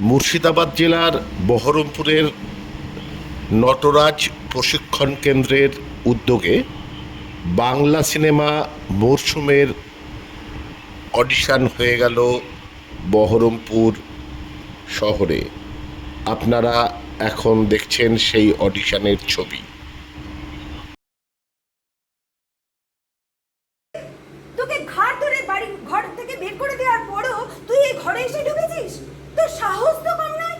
মুর্শিদাবাদ জেলার বহরমপুরের নটরাজ প্রশিক্ষণ কেন্দ্রের উদ্যোগে বাংলা সিনেমা মরশুমের অডিশন হয়ে গেল বহরমপুর শহরে। আপনারা এখন দেখছেন সেই অডিশনের ছবি। তোকে ঘাড় ধরে বাড়ি, ঘর থেকে বের করে দেওয়ার পরও তুই এই ঘরে এসে সাহস তো কম নয়।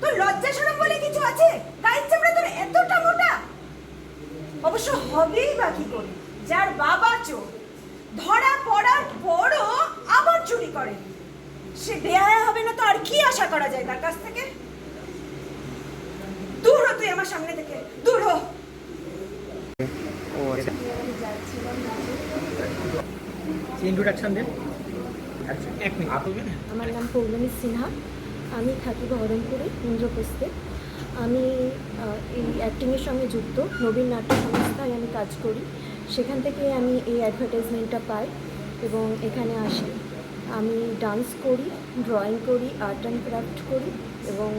তোর লজ্জা শরম বলে কিছু আছে? গায়ের চামড়া তোর এতটা মোটা। অবশ্য হবেই বা কি করে? যার বাবা চোর ধরা পড়ার পরও আবার চুরি করে। সে বেহায়া হবে না তো আর কি আশা করা যায় তার কাছ থেকে? দূর হ তুই আমার সামনে থেকে। দূর হ। ইন্ট্রোডাকশন দেন আচ্ছা এক মিনিট। আমার নাম পৌলমী সিনহা। আমি থাকি বহরমপুরে ইন্দ্রপ্রস্থে আমি এই অ্যাক্টিংয়ের সঙ্গে যুক্ত নবীন নাট্য সংস্থায় আমি কাজ করি। সেখান থেকে আমি এই অ্যাডভার্টাইজমেন্টটা পাই এবং এখানে আসি। আমি ডান্স করি ড্রয়িং করি আর্ট অ্যান্ড ক্রাফট করি এবং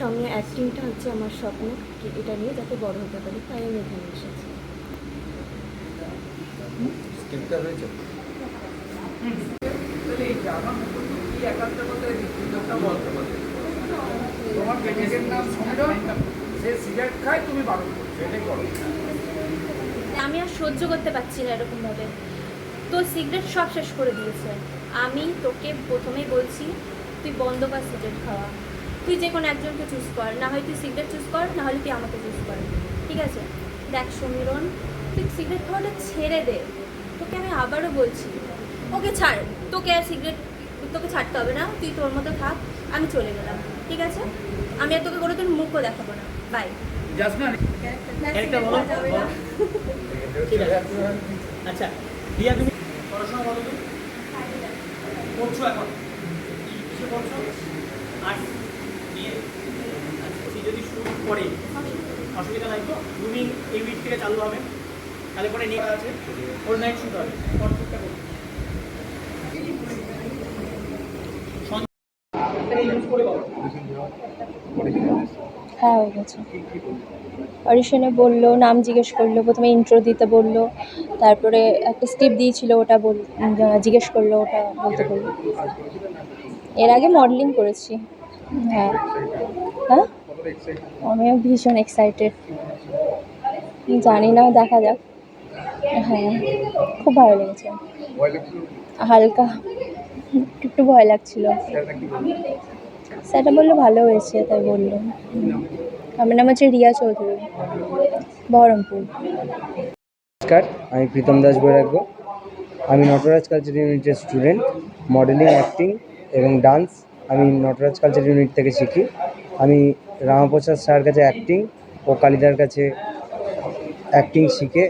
সঙ্গে অ্যাক্টিংটা হচ্ছে আমার স্বপ্ন কি এটা নিয়ে যাতে বড় হতে পারি। তাই আমি এখানে এসেছি। স্ক্রিপ্টটা হয়েছে? আমি আর সহ্য করতে পারছি না এরকমভাবে তো সিগারেট সব শেষ করে দিয়েছে। আমি তোকে প্রথমেই বলছি, তুই বন্ধ কর সিগারেট খাওয়া। তুই যে কোনো একজনকে চুজ কর। না হয় তুই সিগারেট চুজ কর, না হলে তুই আমাকে চুজ কর। ঠিক আছে? দেখ সমীরণ, তুই সিগারেট খাওয়াটা ছেড়ে দে। তোকে আমি আবারও বলছি। ওকে ছাড়, তোকে আর সিগারেট তোকে ছাড়তে হবে না তুই তোর মতো থাক আমি চলে গেলাম ঠিক আছে? আমি আর তোকে কোনোদিন মুখও দেখাবো না। বাই আছে। আচ্ছা রিয়া তুমি পড়াশোনা বলো তুমি? করছ এখন? কিসে করছ আর্টস নিয়ে। আচ্ছা যদি শুরু করে অসুবিধা নাই তো? গ্রুমিং এই উইক থেকে চালু হবে। তাহলে পরে নিয়ে আছে। ওর নাইট শুট হবে। ওর শুটটা করবে ইউজ করে বলো হ্যাঁ হয়ে গেছে। অডিশনে বলল নাম জিজ্ঞেস করল প্রথমে ইন্ট্রো দিতে বলল তারপরে একটা স্টেপ দিয়েছিল ওটা বল জিজ্ঞেস করল ওটা বলতে বলল। এর আগে মডেলিং করেছি। হ্যাঁ। হ্যাঁ? আমিও ভীষণ এক্সাইটেড জানি না দেখা যাক। হ্যাঁ খুব ভালো লেগেছে। হালকা। একটু ভয় লাগছিল। স্যারটা বলল ভালো হয়েছে, তাই বলল। আমার নাম হচ্ছে রিয়া চৌধুরী, বহরমপুর। নমস্কার, আমি প্রীতম দাস বৈরাগ্য। আমি নটরাজ কালচার ইউনিটের স্টুডেন্ট, মডেলিং, অ্যাক্টিং এবং ডান্স। আমি নটরাজ কালচার ইউনিট থেকে শিখি। আমি রামাপ্রসাদ স্যার কাছে অ্যাক্টিং ও কালিদার কাছে অ্যাক্টিং শিখে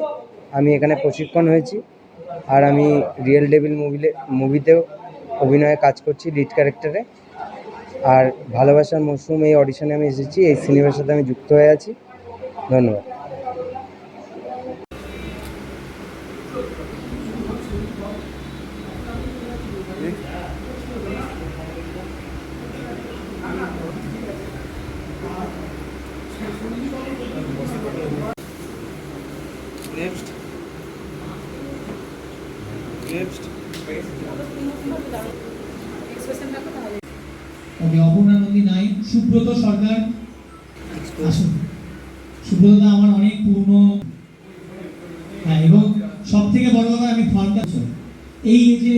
আমি এখানে প্রশিক্ষণ হয়েছি। আর আমি রিয়েল ডেভিল মুভিলে, মুভিতেও অভিনয়ে কাজ করছি লিড ক্যারেক্টারে। আর ভালোবাসার মরশুম এই অডিশনে আমি এসেছি এই সিনেমার সাথে আমি যুক্ত হয়ে আছি। ধন্যবাদ। নেক্সট নেক্সট ওকে অপর্ণা নাই। সুব্রত সরকার, আসুন। সুব্রত দা আমার অনেক পুরনো। হ্যাঁ এবং সব থেকে বড় কথা আমি ফর্মটা এই যে